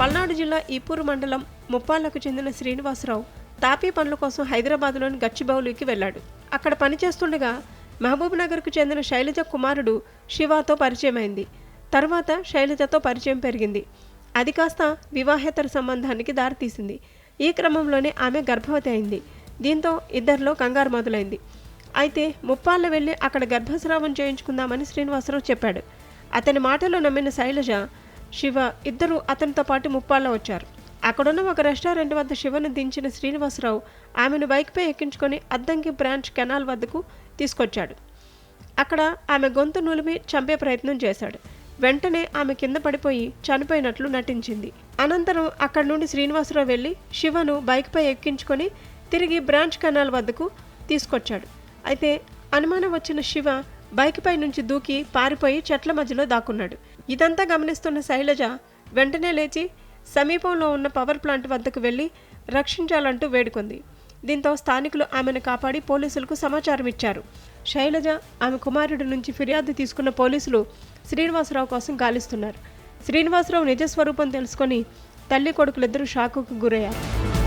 పల్నాడు జిల్లా ఈపూరు మండలం ముప్పాళ్ళకు చెందిన శ్రీనివాసరావు తాపీ పనుల కోసం హైదరాబాద్లోని గచ్చిబౌలికి వెళ్ళాడు. అక్కడ పనిచేస్తుండగా మహబూబ్నగర్కు చెందిన శైలజ కుమారుడు శివాతో పరిచయమైంది. తర్వాత శైలజతో పరిచయం పెరిగింది. అది కాస్త వివాహేతర సంబంధానికి దారితీసింది. ఈ క్రమంలోనే ఆమె గర్భవతి అయింది. దీంతో ఇద్దరిలో కంగారు మొదలైంది. అయితే ముప్పాళ్ళ వెళ్ళి అక్కడ గర్భస్రావం చేయించుకుందామని శ్రీనివాసరావు చెప్పాడు. అతని మాటలు నమ్మిన శైలజ శివ ఇద్దరు అతనితో పాటు ముప్పాళ్ళ వచ్చారు. అక్కడున్న ఒక రెస్టారెంట్ వద్ద శివను దించిన శ్రీనివాసరావు ఆమెను బైక్పై ఎక్కించుకొని అద్దంకి బ్రాంచ్ కెనాల్ వద్దకు తీసుకొచ్చాడు. అక్కడ ఆమె గొంతు నులిమి చంపే ప్రయత్నం చేశాడు. వెంటనే ఆమె కింద పడిపోయి చనిపోయినట్లు నటించింది. అనంతరం అక్కడి నుండి శ్రీనివాసరావు వెళ్ళి శివను బైక్పై ఎక్కించుకొని తిరిగి బ్రాంచ్ కెనాల్ వద్దకు తీసుకొచ్చాడు. అయితే అనుమానం వచ్చిన శివ బైక్పై నుంచి దూకి పారిపోయి చెట్ల మధ్యలో దాక్కున్నాడు. ఇదంతా గమనిస్తున్న శైలజ వెంటనే లేచి సమీపంలో ఉన్న పవర్ ప్లాంట్ వద్దకు వెళ్ళి రక్షించాలంటూ వేడుకుంది. దీంతో స్థానికులు ఆమెను కాపాడి పోలీసులకు సమాచారం ఇచ్చారు. శైలజ ఆమె కుమారుడి నుంచి ఫిర్యాదు తీసుకున్న పోలీసులు శ్రీనివాసరావు కోసం గాలిస్తున్నారు. శ్రీనివాసరావు నిజస్వరూపం తెలుసుకొని తల్లి కొడుకులిద్దరూ షాకుకు గురయ్యారు.